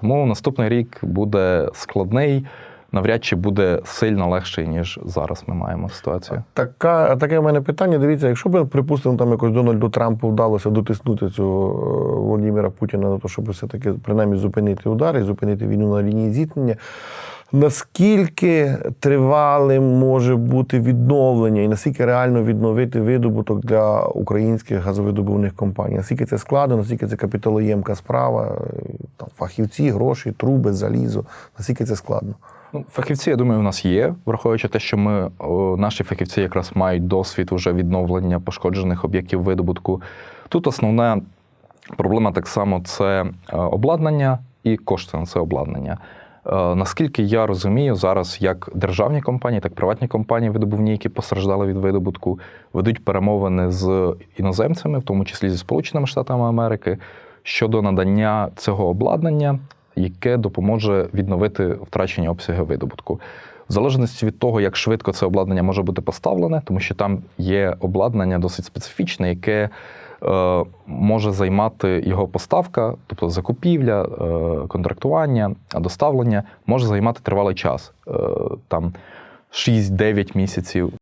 Тому наступний рік буде складний, навряд чи буде сильно легший, ніж зараз ми маємо ситуацію. Така, таке в мене питання. Дивіться, якщо б, припустимо, там якось Дональду Трампу вдалося дотиснути цього е, Володимира Путіна на те, щоб все-таки принаймні зупинити удари, зупинити війну на лінії зіткнення. Наскільки тривалим може бути відновлення і наскільки реально відновити видобуток для українських газовидобувних компаній? Наскільки це складно, наскільки це капіталоємка справа, там, фахівці, гроші, труби, залізо, наскільки це складно? Ну, фахівці, я думаю, у нас є, враховуючи те, що ми о, наші фахівці якраз мають досвід уже відновлення пошкоджених об'єктів видобутку. Тут основна проблема так само це е, обладнання і кошти на це обладнання. Е, Наскільки я розумію, зараз як державні компанії, так і приватні компанії видобувні, які постраждали від видобутку, ведуть перемовини з іноземцями, в тому числі зі Сполученими Штатами Америки, щодо надання цього обладнання, яке допоможе відновити втрачені обсяги видобутку. В залежності від того, як швидко це обладнання може бути поставлене, тому що там є обладнання досить специфічне, яке е, може займати його поставка, тобто закупівля, е, контрактування, доставлення може займати тривалий час, е, там 6-9 місяців.